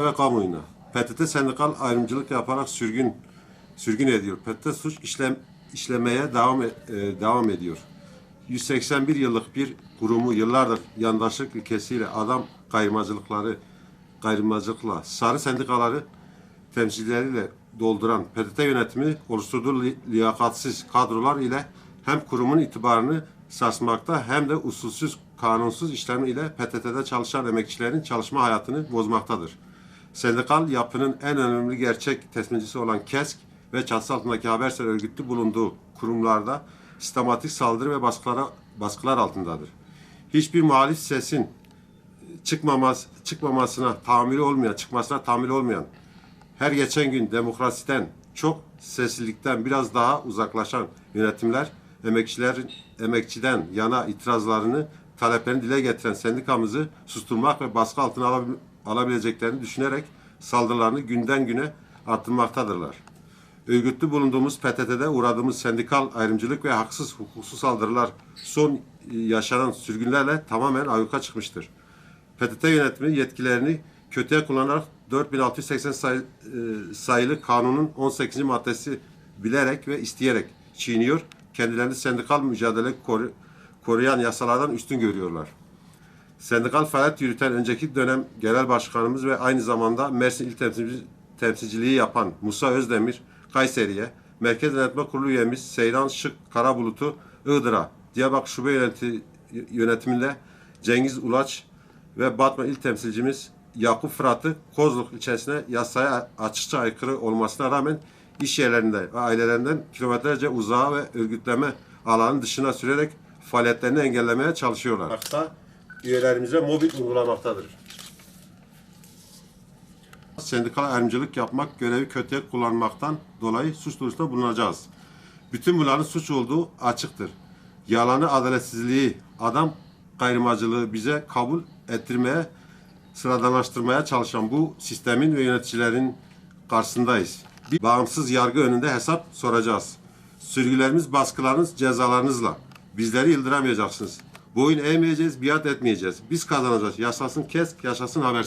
ve kamuoyuna. PTT sendikal ayrımcılık yaparak sürgün sürgün ediyor. PTT suç işlem işlemeye devam e- e, devam ediyor. 181 yıllık bir kurumu yıllardır yandaşlık ilkesiyle adam kayırmacılıkları kayırmacılıkla sarı sendikaları temsilcileriyle dolduran PTT yönetimi oluşturduğu li- liyakatsiz kadrolar ile hem kurumun itibarını sarsmakta hem de usulsüz, kanunsuz işlem ile PTT'de çalışan emekçilerin çalışma hayatını bozmaktadır. Sendikal yapının en önemli gerçek teslimcisi olan KESK ve çatısı altındaki Haberser örgütü bulunduğu kurumlarda sistematik saldırı ve baskılara, baskılar altındadır. Hiçbir muhalif sesin çıkmamaz, çıkmamasına tahammülü olmayan, çıkmasına tahammülü olmayan, her geçen gün demokrasiden çok seslilikten biraz daha uzaklaşan yönetimler emekçilerin emekçiden yana itirazlarını, taleplerini dile getiren sendikamızı susturmak ve baskı altına alabil- alabileceklerini düşünerek saldırılarını günden güne arttırmaktadırlar. Örgütlü bulunduğumuz PTT'de uğradığımız sendikal ayrımcılık ve haksız hukuksuz saldırılar son e, yaşanan sürgünlerle tamamen ayyuka çıkmıştır. PTT yönetimi yetkilerini kötüye kullanarak 4680 sayı- e, sayılı kanunun 18. maddesi bilerek ve isteyerek çiğniyor. Kendilerini sendikal mücadele koru- koruyan yasalardan üstün görüyorlar. Sendikal faaliyet yürüten önceki dönem genel başkanımız ve aynı zamanda Mersin İl Temsilci, Temsilciliği yapan Musa Özdemir Kayseri'ye, Merkez Yönetme Kurulu üyemiz Seyran Şık Karabulut'u Iğdır'a, Diyarbakır Şube Yöneti, Yönetiminde Cengiz Ulaç ve Batman İl Temsilcimiz Yakup Fırat'ı Kozluk ilçesine yasaya açıkça aykırı olmasına rağmen iş yerlerinde ve ailelerinden kilometrelerce uzağa ve örgütleme alanın dışına sürerek faaliyetlerini engellemeye çalışıyorlar. Hatta üyelerimize mobbing uygulamaktadır. Sendikal ayrımcılık yapmak, görevi kötüye kullanmaktan dolayı suç duyurusunda bulunacağız. Bütün bunların suç olduğu açıktır. Yalanı, adaletsizliği, adam kayrımacılığı bize kabul ettirmeye, sıradanlaştırmaya çalışan bu sistemin ve yöneticilerin karşısındayız. Bir bağımsız yargı önünde hesap soracağız. Sürgülerimiz, baskılarınız, cezalarınızla. Bizleri yıldıramayacaksınız. Boyun eğmeyeceğiz, biat etmeyeceğiz. Biz kazanacağız. Yaşasın KESK, yaşasın Haberser.